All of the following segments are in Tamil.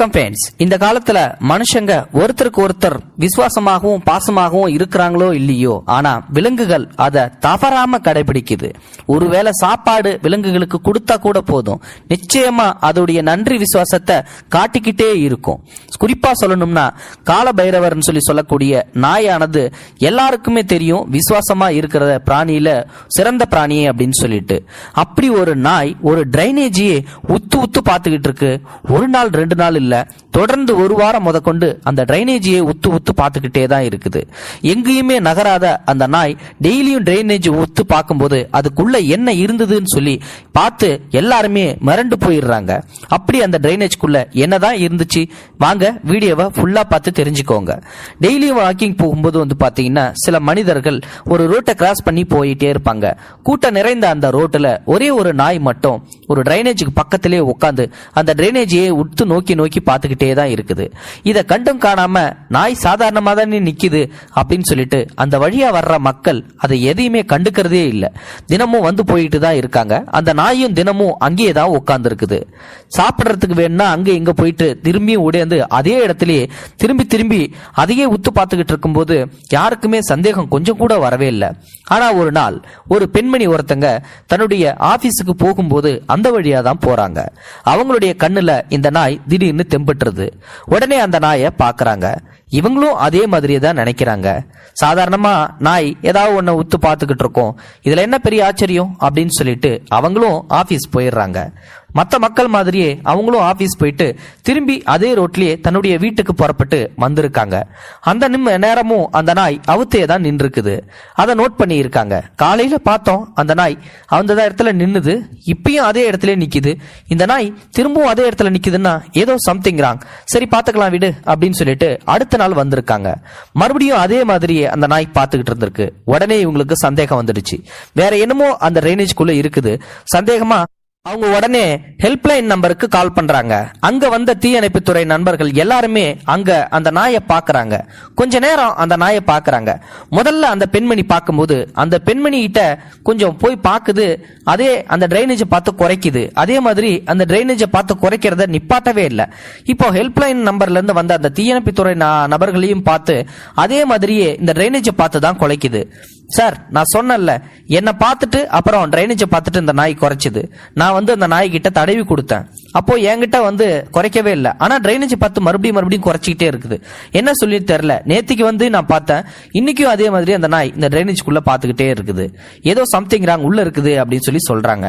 வணக்கம் ஃப்ரெண்ட்ஸ் இந்த காலத்துல மனுஷங்க ஒருத்தருக்கு ஒருத்தர் விசுவாசமாகவும் பாசமாகவும் இருக்கிறாங்களோ இல்லையோ ஆனா விலங்குகள் அதை தவறாம கடைபிடிக்குது. ஒருவேளை சாப்பாடு விலங்குகளுக்கு கொடுத்தா கூட போதும். நிச்சயமா அதோடைய நன்றி விசுவாசத்தை காட்டிக்கிட்டே இருக்கும். குறிப்பா சொல்லணும்னா கால பைரவர்னு சொல்லி சொல்லக்கூடிய நாயானது எல்லாருக்குமே தெரியும் விசுவாசமா இருக்கிற பிராணியில சிறந்த பிராணியே அப்படின்னு சொல்லிட்டு. அப்படி ஒரு நாய் ஒரு டிரைனேஜியே உத்து உத்து பார்த்துக்கிட்டு இருக்கு. ஒரு நாள் ரெண்டு நாள் இல்லை. தொடர்ந்து ஒரு வாரம் முதற்கொண்டு அந்த டிரைனேஜியை உத்து உத்து பார்த்துக்கிட்டே தான் இருக்குது. எங்கேயுமே நகராத அந்த நாய் டெய்லியும் டிரைனேஜ் உத்து பார்க்கும்போது அதுக்குள்ள என்ன இருந்ததுன்னு சொல்லி பார்த்து எல்லாருமே மிரண்டு போயிடுறாங்க. அப்படி அந்த டிரைனேஜ்க்குள்ள என்னதான் இருந்துச்சு? வாங்க வீடியோவை ஃபுல்லா பார்த்து தெரிஞ்சுக்கோங்க. டெய்லியும் வாக்கிங் போகும்போது வந்து பாத்தீங்கன்னா சில மனிதர்கள் ஒரு ரோட்டை கிராஸ் பண்ணி போயிட்டே இருப்பாங்க. கூட்டம் நிறைந்த அந்த ரோட்டுல ஒரே ஒரு நாய் மட்டும் ஒரு டிரைனேஜுக்கு பக்கத்திலே உட்காந்து அந்த டிரைனேஜையே உத்து நோக்கி நோக்கி பார்த்துக்கிட்டே தான் இருக்குது. இதை கண்டும் காணாம நாய் சாதாரணமாக தானே நிற்கிது அப்படின்னு சொல்லிட்டு அந்த வழியாக வர்ற மக்கள் அதை எதையுமே கண்டுக்கிறதே இல்லை. தினமும் வந்து போயிட்டு தான் இருக்காங்க. அந்த நாயும் தினமும் அங்கேயே தான் உட்காந்துருக்குது சாப்பிட்றதுக்கு வேணும்னா அங்கே இங்கே போயிட்டு திரும்பியும் உடையந்து அதே இடத்துலயே திரும்பி திரும்பி அதையே உத்து பார்த்துக்கிட்டு இருக்கும்போது யாருக்குமே சந்தேகம் கொஞ்சம் கூட வரவே இல்லை. ஆனால் ஒரு நாள் ஒரு பெண்மணி ஒருத்தங்க தன்னுடைய ஆஃபீஸுக்கு போகும்போது அந்த வழியாக தான் போகிறாங்க அவங்களுடைய கண்ணில் இந்த நாய் திடீர்னு தெம்பட்டுறது. உடனே அந்த நாயை பார்க்குறாங்க. இவங்களும் அதே மாதிரியே தான் நினைக்கிறாங்க. சாதாரணமா நாய் ஏதாவது ஒண்ணு உத்து பார்த்துக்கிட்டு இருக்கோம். இதுல என்ன பெரிய ஆச்சரியம்? அப்படின்னு சொல்லிட்டு அவங்களும் ஆபீஸ் போயிடுறாங்க. மற்ற மக்கள் மாதிரியே அவங்களும் ஆபீஸ் போயிட்டு திரும்பி அதே ரோட்லயே தன்னுடைய வீட்டுக்கு புறப்பட்டு வந்திருக்காங்க. அந்த நிம்ம நேரமும் அந்த நாய் அவுத்தே தான் நின்றுருக்குது. அதை நோட் பண்ணி இருக்காங்க காலையில பார்த்தோம் அந்த நாய் அந்த இடத்துல நின்னுது. இப்பயும் அதே இடத்துல நிக்குது. இந்த நாய் திரும்பவும் அதே இடத்துல நிக்குதுன்னா ஏதோ சம்திங் ராங் சரி பாத்துக்கலாம் விடு அப்படின்னு சொல்லிட்டு அடுத்த நாள் வந்திருக்காங்க. மறுபடியும் அதே மாதிரியே அந்த நாய் பார்த்துக்கிட்டு இருந்திருக்கு. உடனே இவங்களுக்கு சந்தேகம் வந்துடுச்சு. வேற என்னமோ அந்த ட்ரைனேஜ்குள்ள இருக்குது. சந்தேகமா அவங்க உடனே ஹெல்ப்லைன் நம்பருக்கு கால் பண்றாங்க. அங்க வந்த தீயணைப்புத்துறை நண்பர்கள் எல்லாருமே அங்க அந்த நாயை பாக்குறாங்க. கொஞ்ச நேரம் அந்த நாயை பாக்குறாங்க. முதல்ல அந்த பெண்மணி பார்க்கும்போது அந்த பெண்மணி கிட்ட கொஞ்சம் போய் பாக்குது அதே அந்த டிரைனேஜை பார்த்து குறைக்குது. அதே மாதிரி அந்த டிரைனேஜை பார்த்து குறைக்கிறத நிப்பாட்டவே இல்லை. இப்போ ஹெல்ப்லைன் நம்பர்ல இருந்து வந்த அந்த தீயணைப்புத்துறை நபர்களையும் பார்த்து அதே மாதிரியே இந்த டிரைனேஜை பார்த்து தான் குலைக்குது சார் நான் சொன்னேன்ல என்னை பார்த்துட்டு அப்புறம் டிரைனேஜை பார்த்துட்டு இந்த நாய் குறைச்சிது. நான் நான் வந்து அந்த நாய்கிட்ட தடவி கொடுத்தேன். அப்போ என்கிட்ட வந்து குறைக்கவே இல்லை. ஆனா ட்ரைனேஜ் பார்த்து மறுபடியும் மறுபடியும் குறைச்சிக்கிட்டே இருக்குது. என்ன சொல்லி தெரியல. நேத்திக்கு வந்து நான் பார்த்தேன் இன்னைக்கும் அதே மாதிரி அந்த நாய் இந்த டிரைனேஜ்குள்ள பார்த்துக்கிட்டே இருக்குது. ஏதோ சம்திங் ராங் உள்ள இருக்குது அப்படின்னு சொல்லி சொல்றாங்க.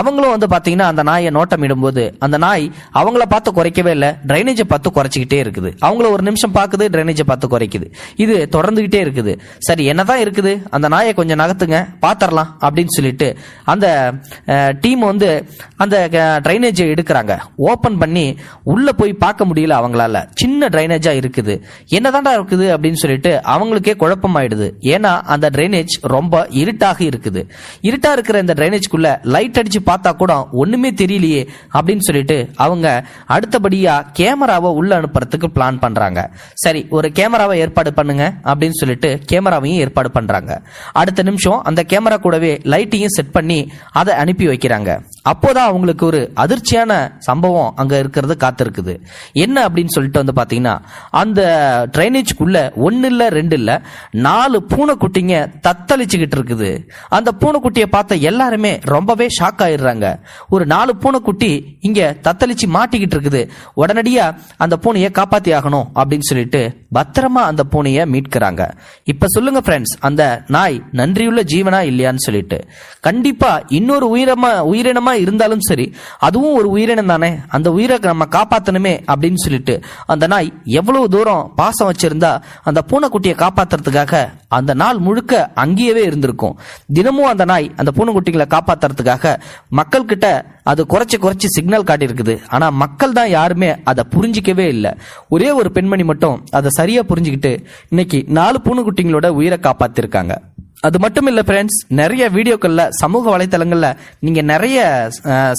அவங்களும் வந்து பாத்தீங்கன்னா அந்த நாயை நோட்டம் இடும்போது அந்த நாய் அவங்கள பார்த்து குறைக்கவே இல்லை. ட்ரைனேஜை பார்த்து குறைச்சிக்கிட்டே இருக்குது. அவங்கள ஒரு நிமிஷம் பார்க்குது ட்ரைனேஜை பார்த்து குறைக்குது. இது தொடர்ந்துகிட்டே இருக்குது. சரி என்னதான் இருக்குது? அந்த நாயை கொஞ்சம் நகர்த்துங்க பாத்திரலாம் அப்படின்னு சொல்லிட்டு அந்த டீம் வந்து அந்த ட்ரைனேஜை எடுக்கிறாங்க. ஓப்பன் பண்ணி உள்ளே போய் பார்க்க முடியல அவங்களால. சின்ன ட்ரைனேஜாக இருக்குது. என்னதான்டா இருக்குது அப்படின்னு சொல்லிட்டு அவங்களுக்கே குழப்பமாயிடுது. ஏன்னா அந்த ட்ரைனேஜ் ரொம்ப இருட்டாக இருக்குது. இருட்டாக இருக்கிற இந்த ட்ரைனேஜ்க்குள்ள லைட் அடித்து பார்த்தா கூட ஒன்றுமே தெரியலையே அப்படின்னு சொல்லிட்டு அவங்க அடுத்தபடியாக கேமராவை உள்ளே அனுப்புறதுக்கு பிளான் பண்ணுறாங்க சரி ஒரு கேமராவை ஏற்பாடு பண்ணுங்க அப்படின்னு சொல்லிட்டு கேமராவையும் ஏற்பாடு பண்ணுறாங்க அடுத்த நிமிஷம் அந்த கேமரா கூடவே லைட்டையும் செட் பண்ணி அதை அனுப்பி வைக்கிறாங்க. அப்போதான் அவங்களுக்கு ஒரு அதிர்ச்சியான சம்பவம் அங்க இருக்கிறது காத்திருக்குது. என்ன அப்படின்னு சொல்லிட்டு வந்து பாத்தீங்கன்னா அந்த ட்ரைனேஜ்க்குள்ள ஒன்னு இல்ல ரெண்டு இல்ல நாலு பூனைக்குட்டிங்க தத்தளிச்சுக்கிட்டு இருக்குது. அந்த பூனைக்குட்டியை பார்த்த எல்லாருமே ரொம்பவே ஷாக் ஆயிடுறாங்க. ஒரு நாலு பூனைக்குட்டி இங்க தத்தளிச்சு மாட்டிக்கிட்டு இருக்குது. உடனடியா அந்த பூனையை காப்பாத்தி ஆகணும் அப்படின்னு சொல்லிட்டு பத்திரமா அந்த பூனையை மீட்கிறாங்க. இப்ப சொல்லுங்க ஃப்ரெண்ட்ஸ் அந்த நாய் நன்றியுள்ள ஜீவனா இல்லையான்னு சொல்லிட்டு. கண்டிப்பா இன்னொரு உயிரமா உயிரினமா இருந்தாலும் சரி அதுவும் ஒரு உயிரினம் தானே அந்த உயிரை நம்ம காப்பாற்றணுமே அப்படின்னு சொல்லிட்டு அந்த நாய் எவ்வளவு தூரம் பாசம் வச்சிருந்தா அந்த பூனைக்குட்டியை காப்பாத்துறதுக்காக அந்த நாள் முழுக்க அங்கேயவே இருந்திருக்கும். தினமும் அந்த நாய் அந்த பூனைக்குட்டிகளை காப்பாத்துறதுக்காக மக்கள் கிட்ட அது குறைச்சி குறைச்சி சிக்னல் காட்டியிருக்குது. ஆனால் மக்கள் தான் யாருமே அதை புரிஞ்சிக்கவே இல்லை. ஒரே ஒரு பெண்மணி மட்டும் அதை சரியாக புரிஞ்சுக்கிட்டு இன்னைக்கு நாலு பூனைக்குட்டிங்களோட உயிரை காப்பாத்திருக்காங்க. அது மட்டும் இல்லை ஃப்ரெண்ட்ஸ் நிறைய வீடியோக்களில் சமூக வலைத்தளங்களில் நீங்கள் நிறைய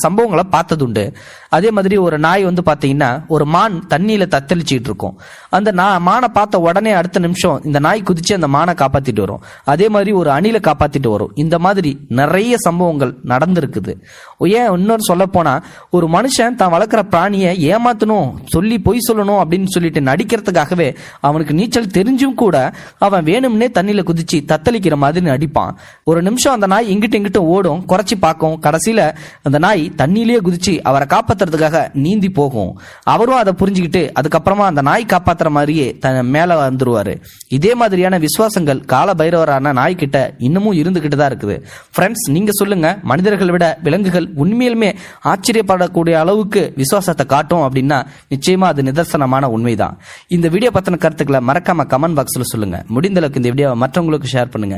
சம்பவங்களை பார்த்ததுண்டு. அதே மாதிரி ஒரு நாய் வந்து பார்த்தீங்கன்னா ஒரு மான் தண்ணியில் தத்தளிச்சிட்டு இருக்கும். அந்த நா- மானை பார்த்த உடனே அடுத்த நிமிஷம் இந்த நாய் குதித்து அந்த மானை காப்பாற்றிட்டு வரும். அதே மாதிரி ஒரு அணிலை காப்பாற்றிட்டு வரும். இந்த மாதிரி நிறைய சம்பவங்கள் நடந்திருக்குது. ஏன் இன்னொரு சொல்ல ஒரு மனுஷன் தான் வளர்க்குற பிராணியை ஏமாற்றணும் சொல்லி பொய் சொல்லணும் அப்படின்னு சொல்லிட்டு நடிக்கிறதுக்காகவே அவனுக்கு நீச்சல் தெரிஞ்சும் கூட அவன் வேணும்னே தண்ணியில் குதிச்சு தத்தளிக்கிற மாதிரி அதுன்னு அடிப்பான். ஒரு நிமிஷம் அந்த நாய் இங்கிட்டு இங்கிட்ட ஓடும் குறைச்சி பார்க்கும். கடைசியில அந்த நாய் தண்ணியிலேயே குதிச்சு அவரை காப்பாத்துறதுக்காக நீந்தி போகும். அவரும் அதை புரிஞ்சுக்கிட்டு அதுக்கப்புறமா அந்த நாய் காப்பாத்துற மாதிரியே தன் மேல வந்துருவாரு. இதே மாதிரியான விசுவாசங்கள் கால பைரவரான நாய்கிட்ட இன்னமும் இருந்துகிட்டு தான் இருக்குது. ஃப்ரெண்ட்ஸ் நீங்க சொல்லுங்க. மனிதர்களை விட விலங்குகள் உண்மையிலுமே ஆச்சரியப்படக்கூடிய அளவுக்கு விசுவாசத்தை காட்டும் அப்படின்னா நிச்சயமா அது நிதர்சனமான உண்மைதான். இந்த வீடியோ பத்தின கருத்துக்களை மறக்காம கமெண்ட் பாக்ஸ்ல சொல்லுங்க. முடிந்த அளவுக்கு இந்த வீடியோவை மற்றவங்களுக்கு ஷேர் பண்ணுங்க.